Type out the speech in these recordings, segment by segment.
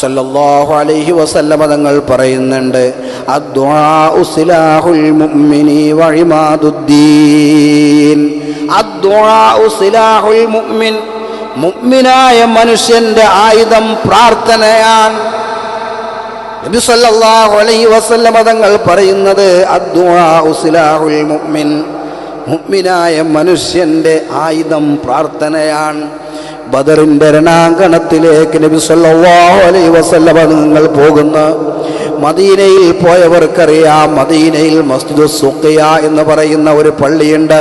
സല്ലല്ലാഹു അലൈഹി വസല്ലമ തങ്ങൾ പറയുന്നുണ്ട് മുഅ്മിനായ മനുഷ്യന്റെ ആയുധം പ്രാർത്ഥനയാണ്. നബി സല്ലല്ലാഹു അലൈഹി വസല്ലമ തങ്ങൾ പറയുന്നത് അദ്ദുആഉ സിലാഹുൽ മുഅ്മിൻ മുഅ്മിനായ മനുഷ്യന്റെ ആയുധം പ്രാർത്ഥനയാണ്. ബദറിന്റെ രണാങ്കണത്തിലേക്ക് നബി സല്ലല്ലാഹു അലൈഹി വസല്ലമ നിങ്ങൾ പോകുന്ന മദീനയിൽ പോയവർക്കറിയാം. മദീനയിൽ മസ്ജിദ് സുഖിയ എന്ന് പറയുന്ന ഒരു പള്ളിയുണ്ട്.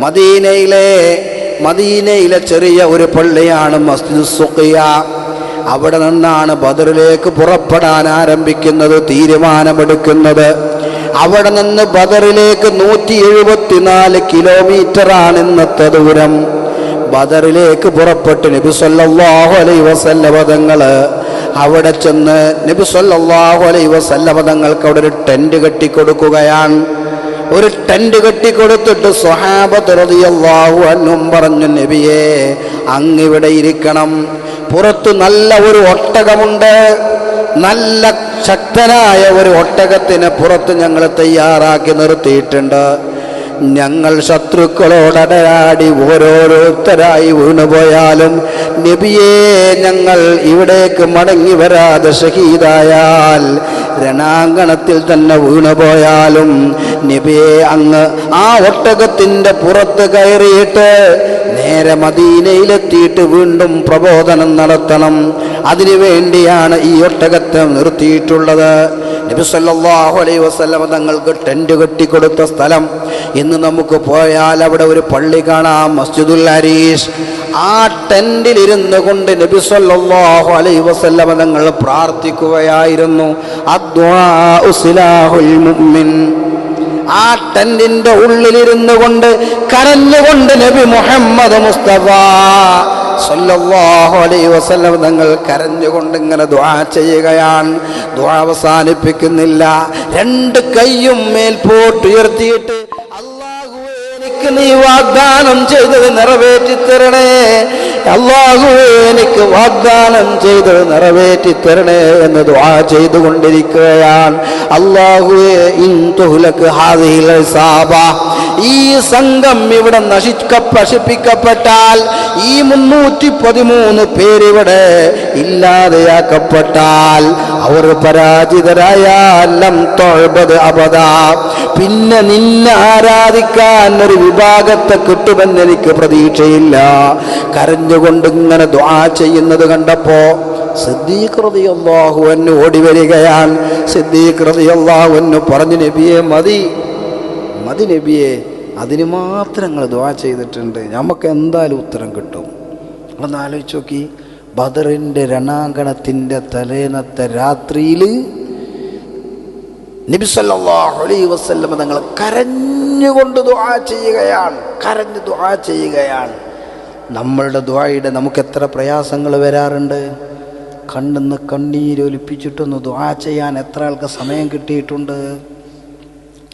മദീനയിലെ മദീനയിലെ ചെറിയ ഒരു പള്ളിയാണ് മസ്ജിദ് സുഖിയ. അവിടെ നിന്നാണ് ബദറിലേക്ക് പുറപ്പെടാൻ ആരംഭിക്കുന്നത് തീരുമാനമെടുക്കുന്നത്. അവിടെ നിന്ന് ബദറിലേക്ക് നൂറ്റി എഴുപത്തിനാല് കിലോമീറ്ററാണ് ഇന്നത്തെ ദൂരം. ബദറിലേക്ക് പുറപ്പെട്ട് നബി സല്ലല്ലാഹു അലൈഹി വസല്ലമ തങ്ങൾ അവിടെ ചെന്ന് നബി സല്ലല്ലാഹു അലൈഹി വസല്ലമ തങ്ങൾക്ക് അവിടെ ഒരു ടെന്റ് കെട്ടിക്കൊടുക്കുകയാണ്. ഒരു ടെന്റ് കെട്ടിക്കൊടുത്തിട്ട് സ്വഹാബത്ത് റളിയല്ലാഹു അൻഹു പറഞ്ഞു നബിയെ അങ്ങിവിടെ ഇരിക്കണം. പുറത്ത് നല്ല ഒരു ഒട്ടകമുണ്ട്. നല്ല ശക്തനായ ഒരു ഒട്ടകത്തിന് പുറത്ത് ഞങ്ങൾ തയ്യാറാക്കി നിർത്തിയിട്ടുണ്ട്. ഞങ്ങൾ ശത്രുക്കളോടടയാടി ഓരോരുത്തരായി വീണുപോയാലും നബിയെ ഞങ്ങൾ ഇവിടേക്ക് മടങ്ങി വരാതെ ഷഹീദായാൽ രണാങ്കണത്തിൽ തന്നെ വീണുപോയാലും നബിയെ അങ്ങ് ആ ഒട്ടകത്തിന്റെ പുറത്ത് കയറിയിട്ട് നേരെ മദീനയിലെത്തിയിട്ട് വീണ്ടും പ്രബോധനം നടത്തണം. അതിനു വേണ്ടിയാണ് ഈ ഒട്ടകത്തെ നിർത്തിയിട്ടുള്ളത്. നബി സല്ലല്ലാഹു അലൈഹി തങ്ങൾക്ക് ടെന്റ് കെട്ടിക്കൊടുത്ത സ്ഥലം. ഇന്ന് നമുക്ക് പോയാൽ അവിടെ ഒരു പള്ളി കാണാം മസ്ജിദുൽ അരീഷ് ആ ടെന്റിൽ ഇരുന്നു കൊണ്ട് നബി സല്ലല്ലാഹു അലൈഹി തങ്ങൾ പ്രാർത്ഥിക്കുകയായിരുന്നു. മുഅ്മിൻ. ആ ടെന്റിന്റെ ഉള്ളിലിരുന്നു കൊണ്ട് കരഞ്ഞുകൊണ്ട് നബി മുഹമ്മദ് മുസ്തഫ സല്ലല്ലാഹു അലൈഹി വസല്ലം തങ്ങൾ കരഞ്ഞുകൊണ്ട് ഇങ്ങനെ ദുആ ചെയ്യുകയാണ്. ദുആ അവസാനിപ്പിക്കുന്നില്ല. രണ്ട് കൈയും മേൽപോട്ടുയർത്തിയിട്ട് എനിക്ക് നീ വാഗ്ദാനം ചെയ്തത് നിറവേറ്റി തരണേ അള്ളാഹു എനിക്ക് വാഗ്ദാനം ചെയ്തത് നിറവേറ്റി തരണേ എന്ന് ദുആ ചെയ്തുകൊണ്ടിരിക്കുകയാണ്. അള്ളാഹു ഇൻ തുഹുലക്ക് ഹാദിഹിൽ സാബ ഈ സംഘം ഇവിടെ നശിക്ക നശിപ്പിക്കപ്പെട്ടാൽ ഈ മുന്നൂറ്റി പതിമൂന്ന് പേരിവിടെ ഇല്ലാതെയാക്കപ്പെട്ടാൽ അവർ പരാജിതരായാലം തൊഴബത് അപദ. പിന്നെ നിന്നെ ആരാധിക്കാൻ ഒരു വിഭാഗത്തെ കിട്ടുമെന്ന് എനിക്ക് പ്രതീക്ഷയില്ല. കരഞ്ഞുകൊണ്ട് ഇങ്ങനെ ദ്വാ ചെയ്യുന്നത് കണ്ടപ്പോ സിദ്ദീഖ്റതി അള്ളാഹുവന് ഓടി വരികയാണ്. സിദ്ദീഖ്റതി അള്ളാഹുവന് പറഞ്ഞു നബിയെ മതി. മതി നബിയെ അതിന് മാത്രം നിങ്ങൾ ദ്വാ ചെയ്തിട്ടുണ്ട്. നമുക്ക് എന്തായാലും ഉത്തരം കിട്ടും. ഒന്ന് ആലോചിച്ച് നോക്കി. ബദറിന്റെ രണാങ്കണത്തിന്റെ തലേന്നത്തെ രാത്രിയിൽ നബിസല്ലാഹു അലൈ വസ്ല്ലം തങ്ങൾ കരഞ്ഞുകൊണ്ട് ദുആ ചെയ്യുകയാണ്. കരഞ്ഞ് ദുആ ചെയ്യുകയാണ്. നമ്മളുടെ ദ്വായുടെ നമുക്ക് എത്ര പ്രയാസങ്ങൾ വരാറുണ്ട്. കണ്ണെന്ന് കണ്ണീരൊലിപ്പിച്ചിട്ടൊന്ന് ദ്വാ ചെയ്യാൻ എത്ര ആൾക്ക് സമയം കിട്ടിയിട്ടുണ്ട്.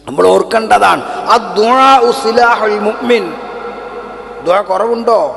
നമ്മൾ ഓർക്കേണ്ടതാണ്. ആ ദുഴ ഉസിലാഹുൽ മുഅ്മിൻ. ദുഴ കുറവുണ്ടോ?